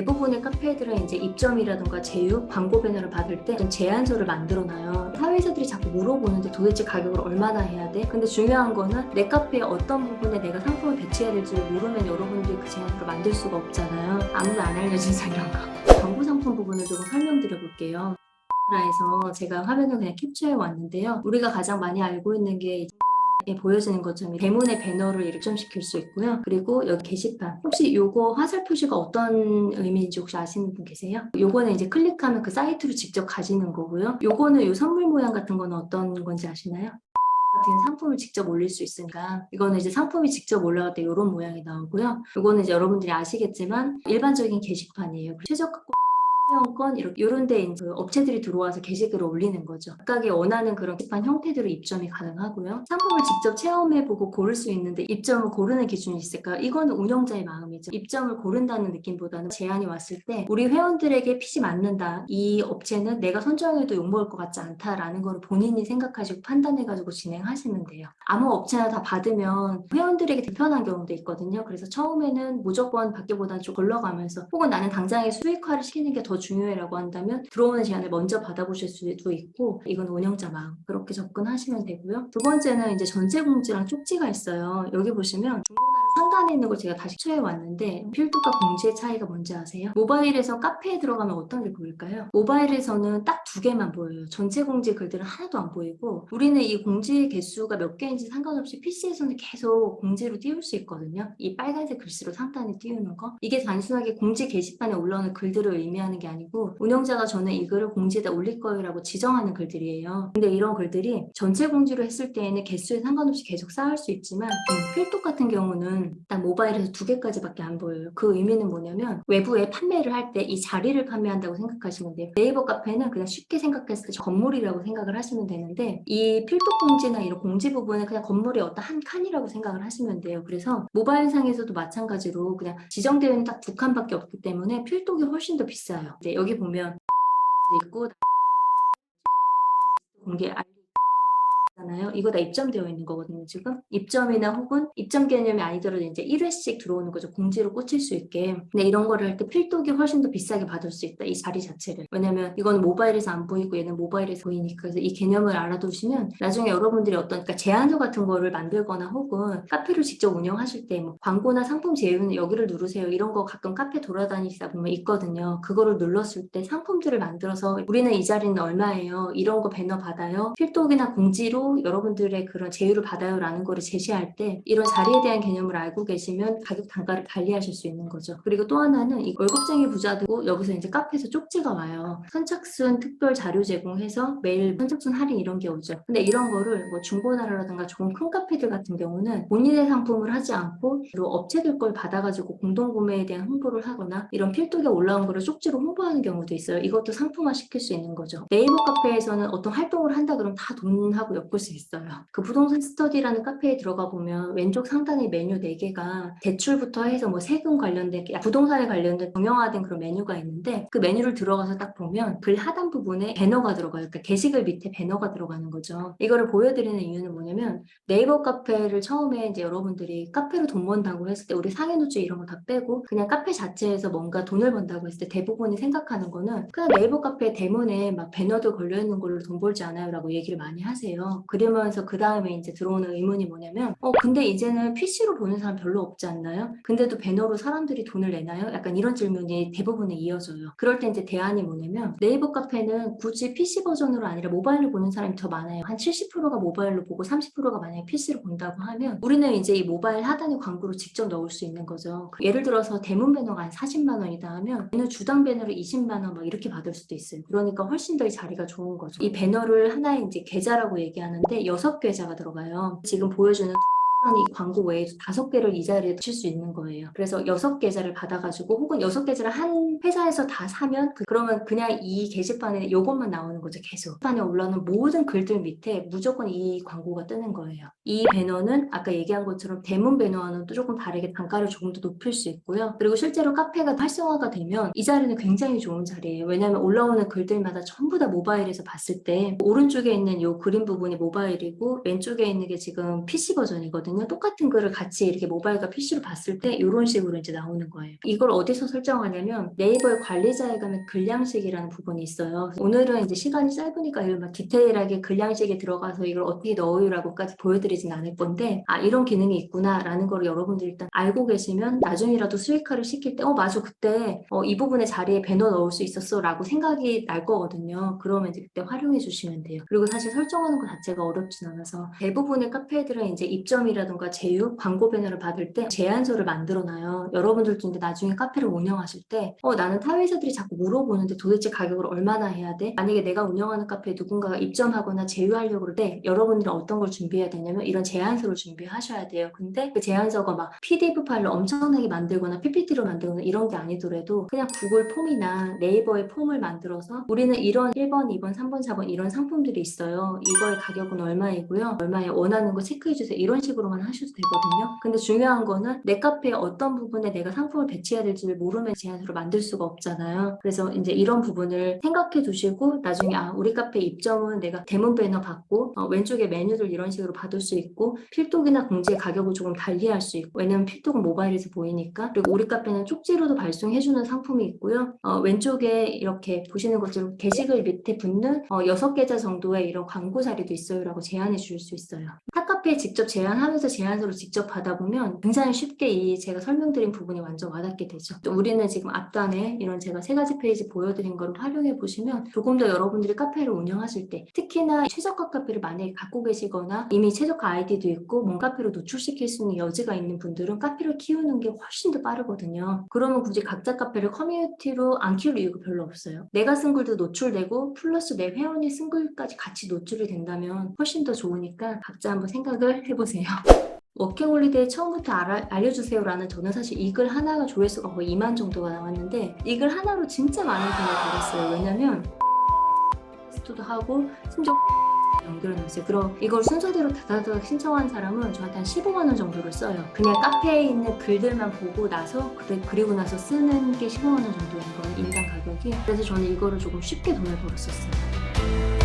대부분의 카페들은 이제 입점이라든가 제휴, 광고 배너를 받을 때 제안서를 만들어놔요. 사회자들이 자꾸 물어보는데 도대체 가격을 얼마나 해야 돼? 근데 중요한 거는 내 카페의 어떤 부분에 내가 상품을 배치해야 될지 모르면 여러분들이 그 제안서를 만들 수가 없잖아요. 아무도 안 알려준 자료가. 광고 상품 부분을 조금 설명드려 볼게요. 라에서 제가 화면을 그냥 캡처해 왔는데요. 우리가 가장 많이 알고 있는 게에 보여지는 것처럼 대문의 배너를 일점시킬 수 있고요. 그리고 여기 게시판. 혹시 요거 화살 표시가 어떤 의미인지 혹시 아시는 분 계세요? 요거는 이제 클릭하면 그 사이트로 직접 가지는 거고요. 요거는 요 선물 모양 같은 거는 어떤 건지 아시나요? 같은 상품을 직접 올릴 수 있으니까 이거는 이제 상품이 직접 올라갈 때 이런 모양이 나오고요. 이거는 이제 여러분들이 아시겠지만 일반적인 게시판이에요. 최저가 회원권 이렇게 이런데 이제 그 업체들이 들어와서 게시글을 올리는 거죠. 각각의 원하는 그런 게시판 형태대로 입점이 가능하고요. 상품을 직접 체험해보고 고를 수 있는데 입점을 고르는 기준이 있을까? 이거는 운영자의 마음이죠. 입점을 고른다는 느낌보다는 제안이 왔을 때 우리 회원들에게 핏이 맞는다. 이 업체는 내가 선정해도 욕먹을 것 같지 않다라는 걸 본인이 생각하시고 판단해가지고 진행하시면 돼요. 아무 업체나 다 받으면 회원들에게 불편한 경우도 있거든요. 그래서 처음에는 무조건 받기보다는 좀 걸러가면서 혹은 나는 당장에 수익화를 시키는 게더 중요해라고 한다면 들어오는 제안을 먼저 받아보실 수도 있고 이건 운영자 마음 그렇게 접근하시면 되고요. 두 번째는 이제 전체 공지랑 쪽지가 있어요. 여기 보시면 중고나라 상단에 있는 걸 제가 다시 처해 왔는데 필두과 공지의 차이가 뭔지 아세요? 모바일에서 카페에 들어가면 어떤 게 보일까요? 모바일에서는 딱 두 개만 보여요. 전체 공지 글들은 하나도 안 보이고 우리는 이 공지의 개수가 몇 개인지 상관없이 PC에서는 계속 공지로 띄울 수 있거든요. 이 빨간색 글씨로 상단에 띄우는 거. 이게 단순하게 공지 게시판에 올라오는 글들을 의미하는 게 아니고 운영자가 저는 이 글을 공지에다 올릴 거예요라고 지정하는 글들이에요. 근데 이런 글들이 전체 공지로 했을 때에는 개수에 상관없이 계속 쌓을 수 있지만 음, 필독 같은 경우는 딱 모바일에서 두 개까지밖에 안 보여요. 그 의미는 뭐냐면 외부에 판매를 할 때 이 자리를 판매한다고 생각하시면 돼요. 네이버 카페는 그냥 쉽게 생각했을 때 건물이라고 생각을 하시면 되는데 이 필독 공지나 이런 공지 부분은 그냥 건물의 어떤 한 칸이라고 생각을 하시면 돼요. 그래서 모바일 상에서도 마찬가지로 그냥 지정되어 있는 딱 두 칸밖에 없기 때문에 필독이 훨씬 더 비싸요. 이제 여기 보면 있고 공개 알 리 잖아요. 이거 다 입점되어 있는 거거든요, 지금. 입점이나 혹은 입점 개념이 아니더라도 이제 1회씩 들어오는 거죠. 공지로 꽂힐 수 있게. 근데 이런 거를 할 때 필독이 훨씬 더 비싸게 받을 수 있다. 이 자리 자체를. 왜냐면 이거는 모바일에서 안 보이고 얘는 모바일에서 보이니까. 그래서 이 개념을 알아두시면 나중에 여러분들이 어떤 그러니까 제안서 같은 거를 만들거나 혹은 카페를 직접 운영하실 때 뭐 광고나 상품 제휴는 여기를 누르세요. 이런 거 가끔 카페 돌아다니시다 보면 있거든요. 그거를 눌렀을 때 상품들을 만들어서 우리는 이 자리는 얼마예요? 이런 거 배너 받아요. 필독이나 공지로 여러분들의 그런 제휴를 받아요라는 거를 제시할 때 이런 자리에 대한 개념을 알고 계시면 가격 단가를 관리하실 수 있는 거죠. 그리고 또 하나는 이 월급쟁이 부자들고 여기서 이제 카페에서 쪽지가 와요. 선착순 특별 자료 제공해서 매일 선착순 할인 이런 게 오죠. 근데 이런 거를 뭐 중고나라라든가 조금 큰 카페들 같은 경우는 본인의 상품을 하지 않고 주로 업체들 걸 받아가지고 공동 구매에 대한 홍보를 하거나 이런 필독에 올라온 거를 쪽지로 홍보하는 경우도 있어요. 이것도 상품화 시킬 수 있는 거죠. 네이버 카페에서는 어떤 활동을 한다 그러면 다 돈하고 엮을 수 있어요. 그 부동산 스터디라는 카페에 들어가 보면 왼쪽 상단에 메뉴 4개가 대출부터 해서 뭐 세금 관련된 부동산에 관련된 정형화된 그런 메뉴가 있는데 그 메뉴를 들어가서 딱 보면 글 하단 부분에 배너가 들어가요. 그러니까 게시글 밑에 배너가 들어가는 거죠. 이거를 보여드리는 이유는 뭐냐면 네이버 카페를 처음에 이제 여러분들이 카페로 돈 번다고 했을 때 우리 상해 노출 이런 거 다 빼고 그냥 카페 자체에서 뭔가 돈을 번다고 했을 때 대부분이 생각하는 거는 그냥 네이버 카페 대문에 막 배너도 걸려 있는 걸로 돈 벌지 않아요 라고 얘기를 많이 하세요. 그러면서 그 다음에 이제 들어오는 의문이 뭐냐면 어 근데 이제는 PC로 보는 사람 별로 없지 않나요? 근데도 배너로 사람들이 돈을 내나요? 약간 이런 질문이 대부분에 이어져요. 그럴 때 이제 대안이 뭐냐면 네이버 카페는 굳이 PC 버전으로 아니라 모바일로 보는 사람이 더 많아요. 한 70%가 모바일로 보고 30%가 만약에 PC로 본다고 하면 우리는 이제 이 모바일 하단에 광고를 직접 넣을 수 있는 거죠. 예를 들어서 대문 배너가 한 40만 원이다 하면 얘는 주당 배너를 20만 원 막 이렇게 받을 수도 있어요. 그러니까 훨씬 더 이 자리가 좋은 거죠. 이 배너를 하나의 이제 계좌라고 얘기하는데 여섯 계좌가 들어가요. 지금 보여주는 이 광고 외에도 다섯 개를 이 자리에 칠수 있는 거예요. 그래서 여섯 계좌를 받아가지고 혹은 여섯 계좌를 한 회사에서 다 사면 그, 러면 그냥 이 게시판에 이것만 나오는 거죠. 계속. 게시판에 올라오는 모든 글들 밑에 무조건 이 광고가 뜨는 거예요. 이 배너는 아까 얘기한 것처럼 대문 배너와는 또 조금 다르게 단가를 조금 더 높일 수 있고요. 그리고 실제로 카페가 활성화가 되면 이 자리는 굉장히 좋은 자리예요. 왜냐하면 올라오는 글들마다 전부 다 모바일에서 봤을 때 오른쪽에 있는 이 그림 부분이 모바일이고 왼쪽에 있는 게 지금 PC 버전이거든요. 거거든요. 똑같은 글을 같이 이렇게 모바일과 PC로 봤을 때 이런 식으로 이제 나오는 거예요. 이걸 어디서 설정하냐면 네이버의 관리자에 가면 글량식이라는 부분이 있어요. 오늘은 이제 시간이 짧으니까 이걸 막 디테일하게 글량식에 들어가서 이걸 어떻게 넣어요라고까지 보여드리진 않을 건데 아 이런 기능이 있구나라는 걸 여러분들이 일단 알고 계시면 나중이라도 수익화를 시킬 때 어 맞아 그때 어, 이 부분의 자리에 배너 넣을 수 있었어라고 생각이 날 거거든요. 그러면 이제 그때 활용해 주시면 돼요. 그리고 사실 설정하는 것 자체가 어렵진 않아서 대부분의 카페들은 이제 입점이라 든가 제휴, 광고 배너를 받을 때 제안서를 만들어 놔요. 여러분들도 이제 나중에 카페를 운영하실 때 어, 나는 타회사들이 자꾸 물어보는데 도대체 가격을 얼마나 해야 돼? 만약에 내가 운영하는 카페에 누군가가 입점하거나 제휴하려고 그럴 때 여러분들은 어떤 걸 준비해야 되냐면 이런 제안서를 준비하셔야 돼요. 근데 그 제안서가 막 PDF 파일로 엄청나게 만들거나 PPT로 만들거나 이런 게 아니더라도 그냥 구글 폼이나 네이버의 폼을 만들어서 우리는 이런 1번, 2번, 3번, 4번 이런 상품들이 있어요. 이거의 가격은 얼마이고요. 얼마에 원하는 거 체크해 주세요. 이런 식으로 만 하셔도 되거든요. 근데 중요한 거는 내 카페에 어떤 부분에 내가 상품을 배치해야 될지를 모르면 제안서를 만들 수가 없잖아요. 그래서 이제 이런 부분을 생각해 두시고 나중에 아 우리 카페 입점은 내가 대문 배너 받고 어, 왼쪽에 메뉴들 이런 식으로 받을 수 있고 필독이나 공지의 가격을 조금 달리할 수 있고 왜냐면 필독은 모바일에서 보이니까 그리고 우리 카페는 쪽지로도 발송해 주는 상품이 있고요. 어, 왼쪽에 이렇게 보시는 것처럼 게시글 밑에 붙는 어, 6계좌 정도의 이런 광고 자리도 있어요라고 제안해 줄수 있어요. 타카페에 직접 제안하면서 제안서를 직접 받아보면 굉장히 쉽게 이 제가 설명드린 부분이 완전 와닿게 되죠. 또 우리는 지금 앞단에 이런 제가 세 가지 페이지 보여드린 거를 활용해 보시면 조금 더 여러분들이 카페를 운영하실 때 특히나 최저가 카페를 만약에 갖고 계시거나 이미 최저가 아이디도 있고 뭔 카페로 노출시킬 수 있는 여지가 있는 분들은 카페를 키우는 게 훨씬 더 빠르거든요. 그러면 굳이 각자 카페를 커뮤니티로 안 키울 이유가 별로 없어요. 내가 쓴 글도 노출되고 플러스 내 회원이 쓴 글까지 같이 노출이 된다면 훨씬 더 좋으니까 각자 한번 생각을 해보세요. 워킹홀리데이 처음부터 알아, 알려주세요라는 저는 사실 이 글 하나가 조회수가 거의 2만 정도가 나왔는데 이 글 하나로 진짜 많은 돈을 벌었어요. 왜냐면 스토도 하고 심지어 연결해놨어요. 그럼 이걸 순서대로 다다다닥 신청한 사람은 저한테 한 15만 원 정도를 써요. 그냥 카페에 있는 글들만 보고 나서 그리고 나서 쓰는 게 15만 원 정도인 거예요. 인당 가격이. 그래서 저는 이거를 조금 쉽게 돈을 벌었었어요.